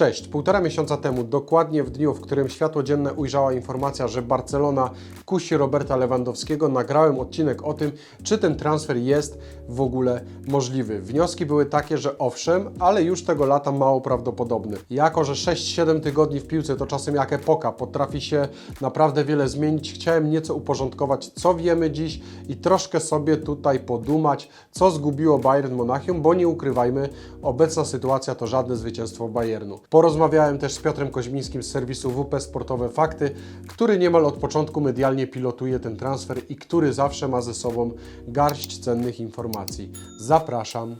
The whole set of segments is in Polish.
Cześć, półtora miesiąca temu, dokładnie w dniu, w którym światło dzienne ujrzała informacja, że Barcelona kusi Roberta Lewandowskiego, nagrałem odcinek o tym, czy ten transfer jest w ogóle możliwy. Wnioski były takie, że owszem, ale już tego lata mało prawdopodobny. Jako, że 6-7 tygodni w piłce to czasem jak epoka, potrafi się naprawdę wiele zmienić, chciałem nieco uporządkować, co wiemy dziś i troszkę sobie tutaj podumać, co zgubiło Bayern Monachium, bo nie ukrywajmy, obecna sytuacja to żadne zwycięstwo Bayernu. Porozmawiałem też z Piotrem Koźmińskim z serwisu WP Sportowe Fakty, który niemal od początku medialnie pilotuje ten transfer i który zawsze ma ze sobą garść cennych informacji. Zapraszam.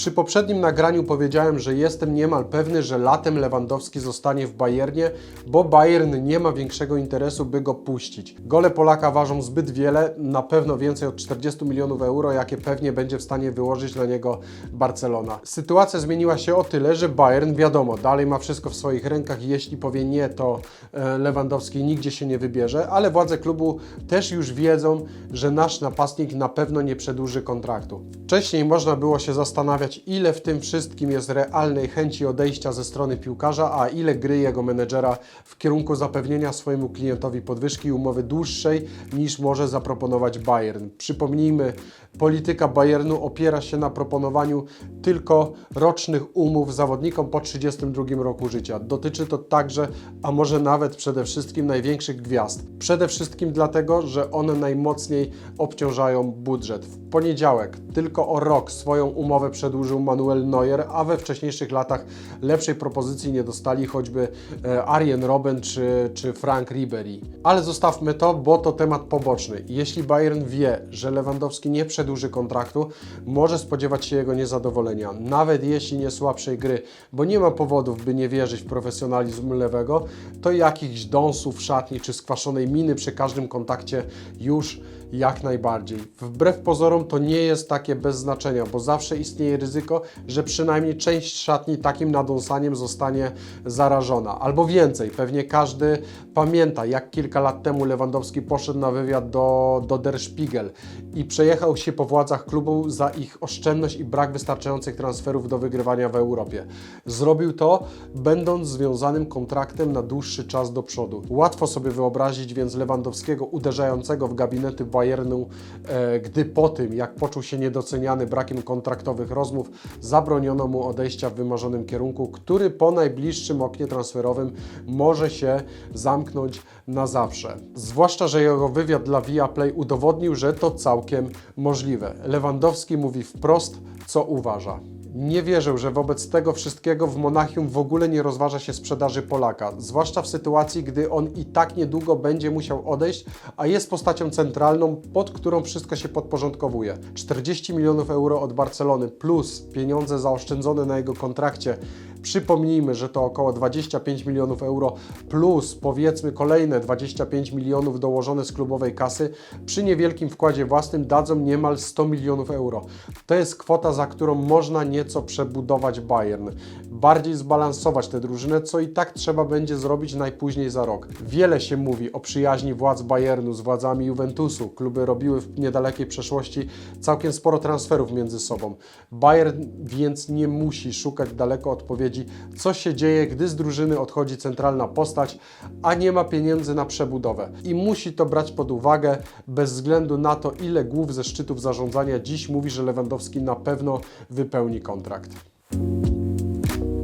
Przy poprzednim nagraniu powiedziałem, że jestem niemal pewny, że latem Lewandowski zostanie w Bayernie, bo Bayern nie ma większego interesu, by go puścić. Gole Polaka ważą zbyt wiele, na pewno więcej od 40 milionów euro, jakie pewnie będzie w stanie wyłożyć na niego Barcelona. Sytuacja zmieniła się o tyle, że Bayern, wiadomo, dalej ma wszystko w swoich rękach jeśli powie nie, to e, Lewandowski nigdzie się nie wybierze, ale władze klubu też już wiedzą, że nasz napastnik na pewno nie przedłuży kontraktu. Wcześniej można było się zastanawiać, ile w tym wszystkim jest realnej chęci odejścia ze strony piłkarza, a ile gry jego menedżera w kierunku zapewnienia swojemu klientowi podwyżki umowy dłuższej niż może zaproponować Bayern. Przypomnijmy, polityka Bayernu opiera się na proponowaniu tylko rocznych umów zawodnikom po 32 roku życia. Dotyczy to także, a może nawet przede wszystkim największych gwiazd. Przede wszystkim dlatego, że one najmocniej obciążają budżet. W poniedziałek tylko o rok swoją umowę przedłużył Manuel Neuer, a we wcześniejszych latach lepszej propozycji nie dostali choćby e, Arjen Robben czy, czy Frank Ribery. Ale zostawmy to, bo to temat poboczny. Jeśli Bayern wie, że Lewandowski nie przedłuży kontraktu, może spodziewać się jego niezadowolenia, nawet jeśli nie słabszej gry, bo nie ma powodów, by nie wierzyć w profesjonalizm lewego, to jakichś dąsów szatni czy skwaszonej miny przy każdym kontakcie już jak najbardziej. Wbrew pozorom to nie jest takie bez znaczenia, bo zawsze istnieje ryzyko, że przynajmniej część szatni takim nadąsaniem zostanie zarażona. Albo więcej, pewnie każdy pamięta, jak kilka lat temu Lewandowski poszedł na wywiad do, do Der Spiegel i przejechał się po władzach klubu za ich oszczędność i brak wystarczających transferów do wygrywania w Europie. Zrobił to, będąc związanym kontraktem na dłuższy czas do przodu. Łatwo sobie wyobrazić więc Lewandowskiego uderzającego w gabinety Bayernu, e, gdy po tym, jak poczuł się niedoceniany brakiem kontraktowych rozmów, zabroniono mu odejścia w wymarzonym kierunku, który po najbliższym oknie transferowym może się zamknąć na zawsze. Zwłaszcza, że jego wywiad dla Viaplay udowodnił, że to całkiem możliwe. Lewandowski mówi wprost, co uważa. Nie wierzył, że wobec tego wszystkiego w Monachium w ogóle nie rozważa się sprzedaży Polaka, zwłaszcza w sytuacji, gdy on i tak niedługo będzie musiał odejść, a jest postacią centralną, pod którą wszystko się podporządkowuje. 40 milionów euro od Barcelony plus pieniądze zaoszczędzone na jego kontrakcie. Przypomnijmy, że to około 25 milionów euro plus powiedzmy kolejne 25 milionów dołożone z klubowej kasy przy niewielkim wkładzie własnym dadzą niemal 100 milionów euro. To jest kwota, za którą można nieco przebudować Bayern, bardziej zbalansować tę drużynę, co i tak trzeba będzie zrobić najpóźniej za rok. Wiele się mówi o przyjaźni władz Bayernu z władzami Juventusu. Kluby robiły w niedalekiej przeszłości całkiem sporo transferów między sobą. Bayern więc nie musi szukać daleko odpowiedzi, co się dzieje, gdy z drużyny odchodzi centralna postać, a nie ma pieniędzy na przebudowę. I musi to brać pod uwagę bez względu na to, ile głów ze szczytów zarządzania dziś mówi, że Lewandowski na pewno wypełni kontrakt.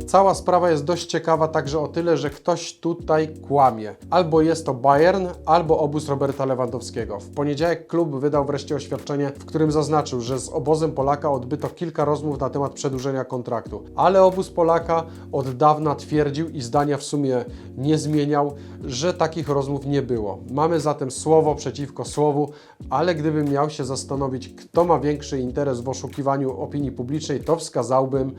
Cała sprawa jest dość ciekawa także o tyle, że ktoś tutaj kłamie. Albo jest to Bayern, albo obóz Roberta Lewandowskiego. W poniedziałek klub wydał wreszcie oświadczenie, w którym zaznaczył, że z obozem Polaka odbyto kilka rozmów na temat przedłużenia kontraktu. Ale obóz Polaka od dawna twierdził i zdania w sumie nie zmieniał, że takich rozmów nie było. Mamy zatem słowo przeciwko słowu, ale gdybym miał się zastanowić, kto ma większy interes w oszukiwaniu opinii publicznej, to wskazałbym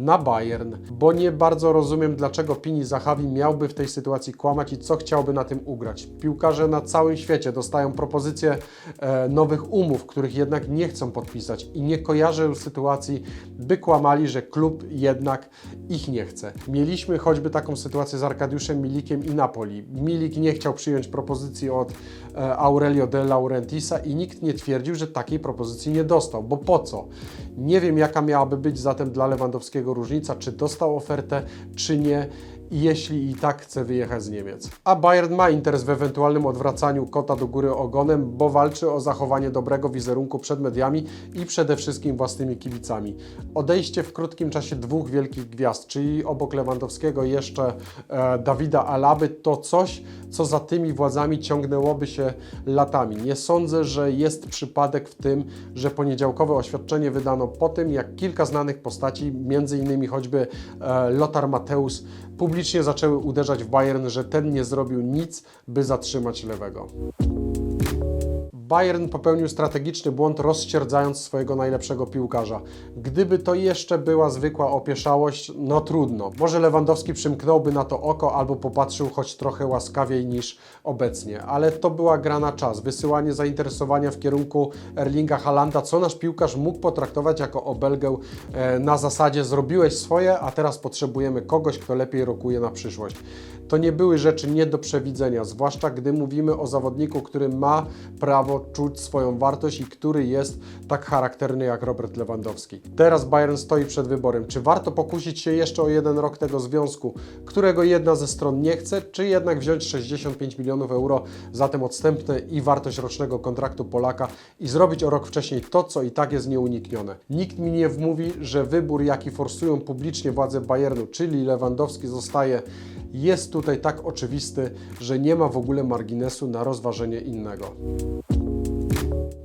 na Bayern, bo nie bardzo rozumiem, dlaczego Pini Zahawi miałby w tej sytuacji kłamać i co chciałby na tym ugrać. Piłkarze na całym świecie dostają propozycje e, nowych umów, których jednak nie chcą podpisać i nie kojarzę sytuacji, by kłamali, że klub jednak ich nie chce. Mieliśmy choćby taką sytuację z Arkadiuszem Milikiem i Napoli. Milik nie chciał przyjąć propozycji od e, Aurelio De Laurentisa i nikt nie twierdził, że takiej propozycji nie dostał, bo po co? Nie wiem, jaka miałaby być zatem dla Lewandowskiego różnica, czy dostał ofertę, czy nie jeśli i tak chce wyjechać z Niemiec. A Bayern ma interes w ewentualnym odwracaniu kota do góry ogonem, bo walczy o zachowanie dobrego wizerunku przed mediami i przede wszystkim własnymi kibicami. Odejście w krótkim czasie dwóch wielkich gwiazd, czyli obok Lewandowskiego jeszcze e, Dawida Alaby, to coś, co za tymi władzami ciągnęłoby się latami. Nie sądzę, że jest przypadek w tym, że poniedziałkowe oświadczenie wydano po tym, jak kilka znanych postaci, innymi choćby e, Lothar Matthäus, publicznie zaczęły uderzać w Bayern, że ten nie zrobił nic, by zatrzymać lewego. Bayern popełnił strategiczny błąd, rozścierdzając swojego najlepszego piłkarza. Gdyby to jeszcze była zwykła opieszałość, no trudno. Może Lewandowski przymknąłby na to oko albo popatrzył choć trochę łaskawiej niż obecnie, ale to była gra na czas. Wysyłanie zainteresowania w kierunku Erlinga Halanda, co nasz piłkarz mógł potraktować jako obelgę e, na zasadzie zrobiłeś swoje, a teraz potrzebujemy kogoś, kto lepiej rokuje na przyszłość. To nie były rzeczy nie do przewidzenia, zwłaszcza gdy mówimy o zawodniku, który ma prawo czuć swoją wartość i który jest tak charakterny jak Robert Lewandowski. Teraz Bayern stoi przed wyborem, czy warto pokusić się jeszcze o jeden rok tego związku, którego jedna ze stron nie chce, czy jednak wziąć 65 milionów euro za ten odstępne i wartość rocznego kontraktu Polaka i zrobić o rok wcześniej to, co i tak jest nieuniknione. Nikt mi nie wmówi, że wybór, jaki forsują publicznie władze Bayernu, czyli Lewandowski zostaje jest tutaj tak oczywisty, że nie ma w ogóle marginesu na rozważenie innego.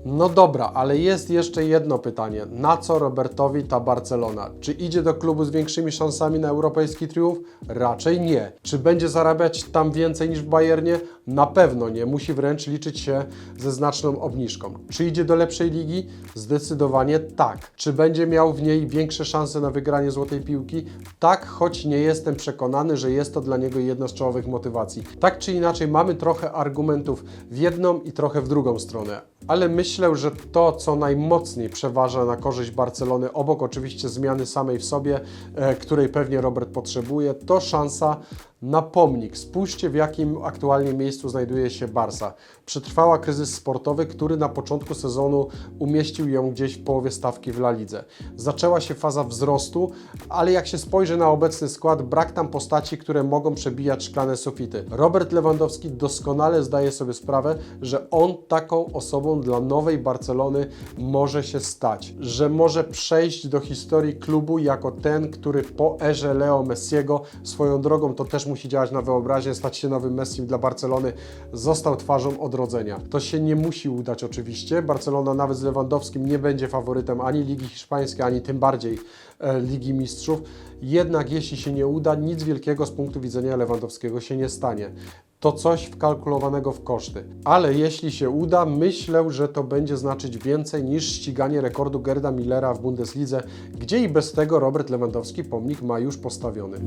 No dobra, ale jest jeszcze jedno pytanie. Na co Robertowi ta Barcelona? Czy idzie do klubu z większymi szansami na europejski triumf? Raczej nie. Czy będzie zarabiać tam więcej niż w Bayernie? Na pewno nie. Musi wręcz liczyć się ze znaczną obniżką. Czy idzie do lepszej ligi? Zdecydowanie tak. Czy będzie miał w niej większe szanse na wygranie złotej piłki? Tak, choć nie jestem przekonany, że jest to dla niego jedna z czołowych motywacji. Tak czy inaczej, mamy trochę argumentów w jedną i trochę w drugą stronę ale myślę, że to, co najmocniej przeważa na korzyść Barcelony, obok oczywiście zmiany samej w sobie, e, której pewnie Robert potrzebuje, to szansa na pomnik. Spójrzcie, w jakim aktualnie miejscu znajduje się Barsa. Przetrwała kryzys sportowy, który na początku sezonu umieścił ją gdzieś w połowie stawki w La Lidze. Zaczęła się faza wzrostu, ale jak się spojrzy na obecny skład, brak tam postaci, które mogą przebijać szklane sufity. Robert Lewandowski doskonale zdaje sobie sprawę, że on taką osobą dla nowej Barcelony może się stać, że może przejść do historii klubu jako ten, który po erze Leo Messiego swoją drogą to też musi działać na wyobraźnię, stać się nowym Messim dla Barcelony, został twarzą odrodzenia. To się nie musi udać oczywiście. Barcelona nawet z Lewandowskim nie będzie faworytem ani Ligi Hiszpańskiej, ani tym bardziej e, Ligi Mistrzów. Jednak jeśli się nie uda, nic wielkiego z punktu widzenia Lewandowskiego się nie stanie to coś wkalkulowanego w koszty. Ale jeśli się uda, myślę, że to będzie znaczyć więcej niż ściganie rekordu Gerda Millera w Bundeslidze, gdzie i bez tego Robert Lewandowski pomnik ma już postawiony.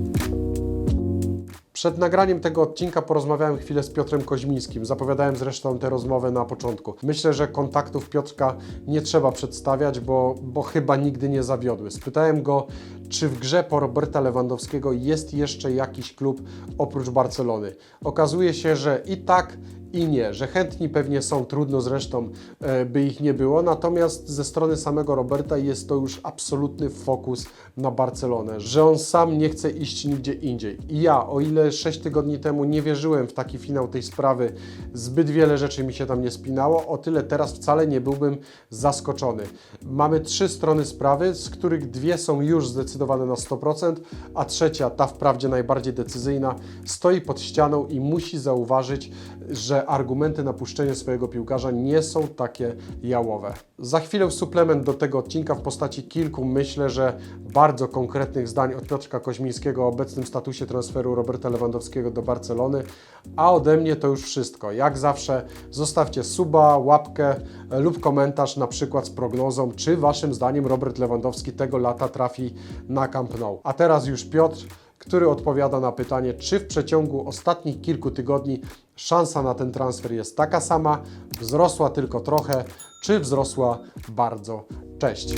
Przed nagraniem tego odcinka porozmawiałem chwilę z Piotrem Koźmińskim. Zapowiadałem zresztą tę rozmowę na początku. Myślę, że kontaktów Piotrka nie trzeba przedstawiać, bo, bo chyba nigdy nie zawiodły. Spytałem go, czy w grze po Roberta Lewandowskiego jest jeszcze jakiś klub oprócz Barcelony. Okazuje się, że i tak, i nie, że chętni pewnie są, trudno zresztą, e, by ich nie było, natomiast ze strony samego Roberta jest to już absolutny fokus na Barcelonę, że on sam nie chce iść nigdzie indziej. I ja, o ile 6 tygodni temu nie wierzyłem w taki finał tej sprawy, zbyt wiele rzeczy mi się tam nie spinało, o tyle teraz wcale nie byłbym zaskoczony. Mamy trzy strony sprawy, z których dwie są już zdecydowane na 100%, a trzecia, ta wprawdzie najbardziej decyzyjna, stoi pod ścianą i musi zauważyć, że argumenty na puszczenie swojego piłkarza nie są takie jałowe. Za chwilę suplement do tego odcinka w postaci kilku, myślę, że bardzo konkretnych zdań od Piotrka Koźmińskiego o obecnym statusie transferu Roberta Lewandowskiego do Barcelony, a ode mnie to już wszystko. Jak zawsze zostawcie suba, łapkę lub komentarz na przykład z prognozą, czy Waszym zdaniem Robert Lewandowski tego lata trafi na Camp Nou. A teraz już Piotr, który odpowiada na pytanie, czy w przeciągu ostatnich kilku tygodni szansa na ten transfer jest taka sama, wzrosła tylko trochę, czy wzrosła bardzo. Cześć.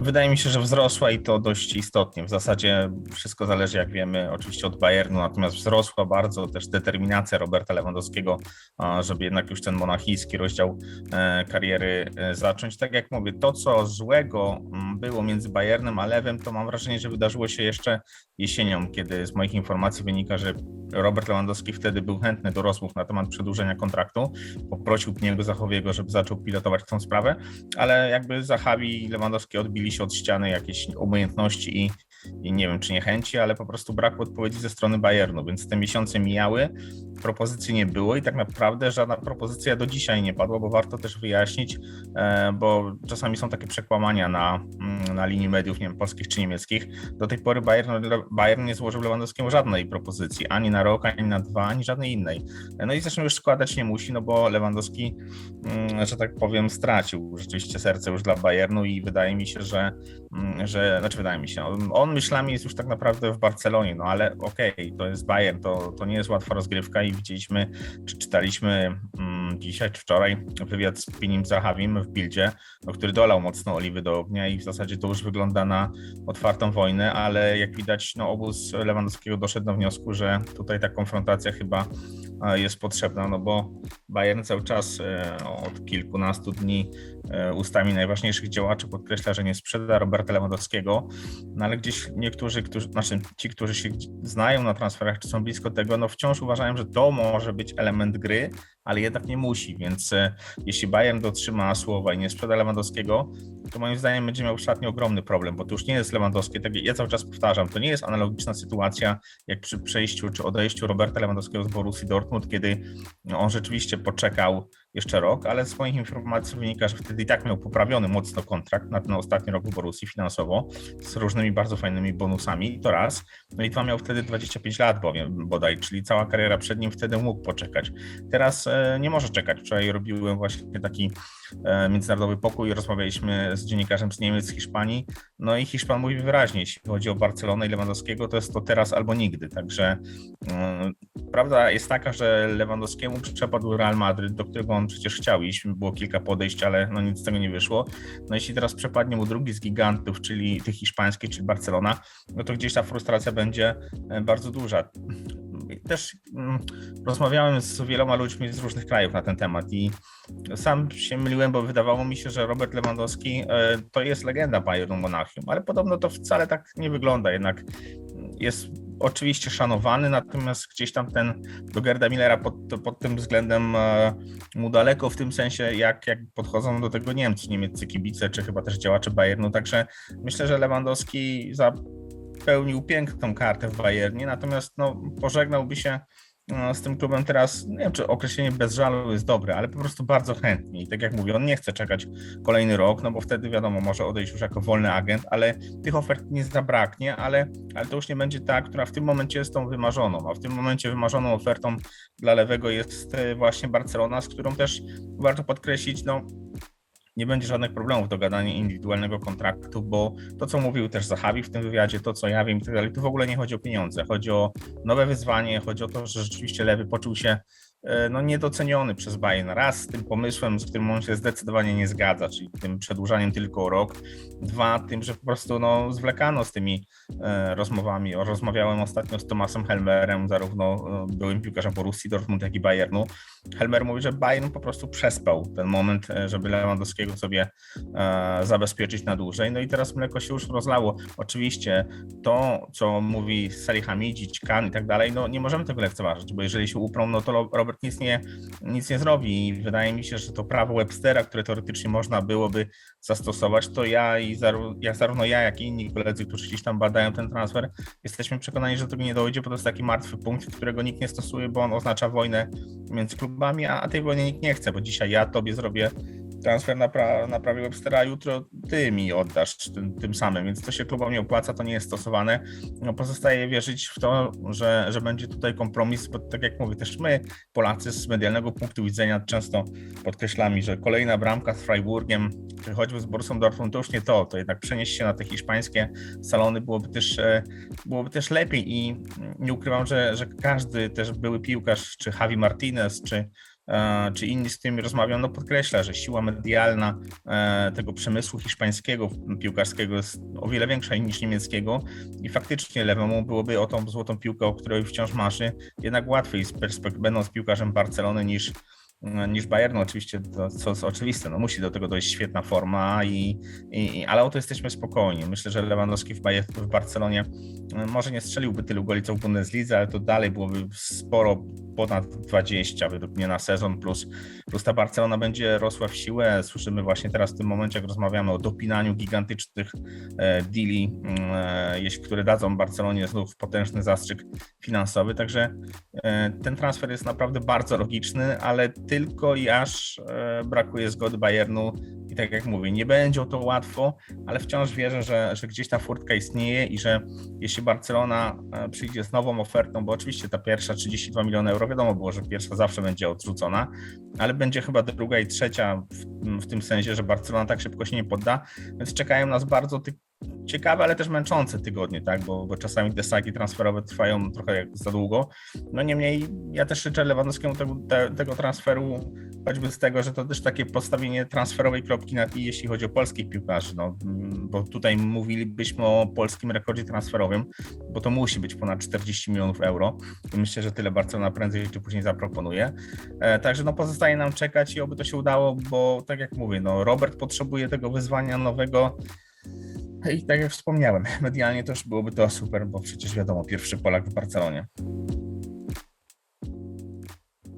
Wydaje mi się, że wzrosła i to dość istotnie. W zasadzie wszystko zależy, jak wiemy, oczywiście od Bayernu, natomiast wzrosła bardzo też determinacja Roberta Lewandowskiego, żeby jednak już ten monachijski rozdział e, kariery e, zacząć. Tak jak mówię, to co złego mm, było między Bayernem a Lewem, to mam wrażenie, że wydarzyło się jeszcze jesienią, kiedy z moich informacji wynika, że Robert Lewandowski wtedy był chętny do rozmów na temat przedłużenia kontraktu. Poprosił Pniego Zachowiego, żeby zaczął pilotować tą sprawę, ale jakby Zachawi i Lewandowski odbili się od ściany jakieś umiejętności i, i nie wiem czy niechęci, ale po prostu brakło odpowiedzi ze strony Bayernu, więc te miesiące mijały, propozycji nie było i tak naprawdę żadna propozycja do dzisiaj nie padła, bo warto też wyjaśnić, e, bo czasami są takie przekłamania na, mm, na linii mediów, nie wiem, polskich czy niemieckich. Do tej pory Bayern, Bayern nie złożył Lewandowskiemu żadnej propozycji, ani na rok, ani na dwa, ani żadnej innej. No i zresztą już składać nie musi, no bo Lewandowski, mm, że tak powiem, stracił rzeczywiście serce już dla Bayernu i wydaje mi się, że, mm, że znaczy wydaje mi się, on, on myślami jest już tak naprawdę w Barcelonie, no ale okej, okay, to jest Bayern, to, to nie jest łatwa rozgrywka i widzieliśmy, czy czytaliśmy mm, dzisiaj czy wczoraj wywiad z Pinim Zahawim w Bildzie, no, który dolał mocno oliwy do ognia i w zasadzie to już wygląda na otwartą wojnę, ale jak widać, no obóz Lewandowskiego doszedł do wniosku, że tutaj ta konfrontacja chyba e, jest potrzebna, no bo Bayern cały czas e, od kilkunastu dni e, ustami najważniejszych działaczy podkreśla, że nie sprzeda Roberta Lewandowskiego, no ale gdzieś niektórzy, którzy, znaczy ci, którzy się znają na transferach, czy są blisko tego, no wciąż uważają, że to może być element gry, ale jednak nie musi, więc jeśli Bayern dotrzyma słowa i nie sprzeda Lewandowskiego, to moim zdaniem będzie miał w szatni ogromny problem, bo to już nie jest Lewandowski, tak ja cały czas powtarzam, to nie jest analogiczna sytuacja jak przy przejściu czy odejściu Roberta Lewandowskiego z Borussii Dortmund, kiedy on rzeczywiście poczekał jeszcze rok, ale z moich informacji wynika, że wtedy i tak miał poprawiony mocno kontrakt na ten ostatni rok w Borussii finansowo z różnymi bardzo fajnymi bonusami, to raz. No i dwa miał wtedy 25 lat bowiem bodaj, czyli cała kariera przed nim wtedy mógł poczekać. Teraz e, nie może czekać. Wczoraj robiłem właśnie taki e, międzynarodowy pokój, rozmawialiśmy z dziennikarzem z Niemiec, z Hiszpanii, no i Hiszpan mówi wyraźnie, jeśli chodzi o Barcelonę i Lewandowskiego, to jest to teraz albo nigdy, także e, prawda jest taka, że Lewandowskiemu przepadł Real Madryt, do którego on przecież chciał iść, było kilka podejść, ale no nic z tego nie wyszło. No jeśli teraz przepadnie mu drugi z gigantów, czyli tych hiszpańskich, czyli Barcelona, no to gdzieś ta frustracja będzie bardzo duża też mm, rozmawiałem z wieloma ludźmi z różnych krajów na ten temat i sam się myliłem, bo wydawało mi się, że Robert Lewandowski e, to jest legenda Bayernu Monachium, ale podobno to wcale tak nie wygląda, jednak jest oczywiście szanowany, natomiast gdzieś tam ten do Gerda Millera pod, pod tym względem e, mu daleko w tym sensie, jak, jak podchodzą do tego Niemcy, niemieccy kibice, czy chyba też działacze Bayernu, także myślę, że Lewandowski za pełnił piękną kartę w Bayernie, natomiast no, pożegnałby się z tym klubem teraz, nie wiem czy określenie bez żalu jest dobre, ale po prostu bardzo chętnie. I tak jak mówię, on nie chce czekać kolejny rok, no bo wtedy wiadomo, może odejść już jako wolny agent, ale tych ofert nie zabraknie, ale, ale to już nie będzie ta, która w tym momencie jest tą wymarzoną. A w tym momencie wymarzoną ofertą dla lewego jest e, właśnie Barcelona, z którą też warto podkreślić, no nie będzie żadnych problemów do gadania indywidualnego kontraktu, bo to, co mówił też Zachawi w tym wywiadzie, to, co ja wiem i tak dalej, tu w ogóle nie chodzi o pieniądze, chodzi o nowe wyzwanie, chodzi o to, że rzeczywiście Lewy poczuł się no, niedoceniony przez Bayern. Raz z tym pomysłem, z którym on się zdecydowanie nie zgadza, czyli tym przedłużaniem tylko o rok. Dwa, tym, że po prostu no, zwlekano z tymi e, rozmowami. Rozmawiałem ostatnio z Tomasem Helmerem, zarówno e, byłym piłkarzem Borussii Dortmund, jak i Bayernu. Helmer mówi, że Bayern po prostu przespał ten moment, e, żeby Lewandowskiego sobie e, zabezpieczyć na dłużej. No i teraz mleko się już rozlało. Oczywiście to, co mówi Salihamidzic, Kan i tak dalej, no nie możemy tego lekceważyć, bo jeżeli się uprą, no to Robert Nic nie, nic nie zrobi i wydaje mi się, że to prawo Webstera, które teoretycznie można byłoby zastosować, to ja i zaró- ja, zarówno ja, jak i inni koledzy, którzy gdzieś tam badają ten transfer, jesteśmy przekonani, że do tego nie dojdzie, bo to jest taki martwy punkt, którego nikt nie stosuje, bo on oznacza wojnę między klubami, a tej wojny nikt nie chce, bo dzisiaj ja tobie zrobię transfer na, pra- na prawie Webstera, jutro ty mi oddasz tym, tym samym, więc to się klubom nie opłaca, to nie jest stosowane. No, pozostaje wierzyć w to, że, że będzie tutaj kompromis, bo tak jak mówię, też my, Polacy z medialnego punktu widzenia często podkreślamy, że kolejna bramka z Freiburgiem, czy choćby z Borussą Dortmund, to już nie to, to jednak przenieść się na te hiszpańskie salony byłoby też, e, byłoby też lepiej i nie ukrywam, że, że każdy też były piłkarz, czy Javi Martinez, czy czy inni z którymi rozmawiam, no podkreśla, że siła medialna e, tego przemysłu hiszpańskiego, piłkarskiego jest o wiele większa niż niemieckiego i faktycznie lewemu byłoby o tą złotą piłkę, o której wciąż marzy, jednak łatwiej z perspek- będąc piłkarzem Barcelony niż niż Bayernu oczywiście, to, co jest oczywiste, no musi do tego dojść świetna forma, i, i, ale o to jesteśmy spokojni. Myślę, że Lewandowski w, Bayer, w Barcelonie e, może nie strzeliłby tylu goli co w Bundeslidze, ale to dalej byłoby sporo ponad 20 według mnie na sezon, plus, plus ta Barcelona będzie rosła w siłę. Słyszymy właśnie teraz w tym momencie, jak rozmawiamy o dopinaniu gigantycznych e, deali, e, jeśli, które dadzą Barcelonie znów potężny zastrzyk finansowy, także e, ten transfer jest naprawdę bardzo logiczny, ale tylko i aż e, brakuje zgody Bayernu i tak jak mówię, nie będzie to łatwo, ale wciąż wierzę, że, że gdzieś ta furtka istnieje i że jeśli Barcelona e, przyjdzie z nową ofertą, bo oczywiście ta pierwsza 32 miliony euro, wiadomo było, że pierwsza zawsze będzie odrzucona, ale będzie chyba druga i trzecia w, w tym sensie, że Barcelona tak szybko się nie podda, więc czekają nas bardzo ty- ciekawe, ale też męczące tygodnie, tak, bo, bo czasami te sagi transferowe trwają trochę jak za długo. No niemniej ja też życzę Lewandowskiemu tego, te, tego transferu, choćby z tego, że to też takie postawienie transferowej kropki na i, jeśli chodzi o polskich piłkarzy, no, bo tutaj mówilibyśmy o polskim rekordzie transferowym, bo to musi być ponad 40 milionów euro i myślę, że tyle Barcelona prędzej czy później zaproponuje. E, także no pozostaje nam czekać i oby to się udało, bo tak jak mówię, no Robert potrzebuje tego wyzwania nowego, i tak jak wspomniałem, medialnie też byłoby to super, bo przecież wiadomo, pierwszy Polak w Barcelonie.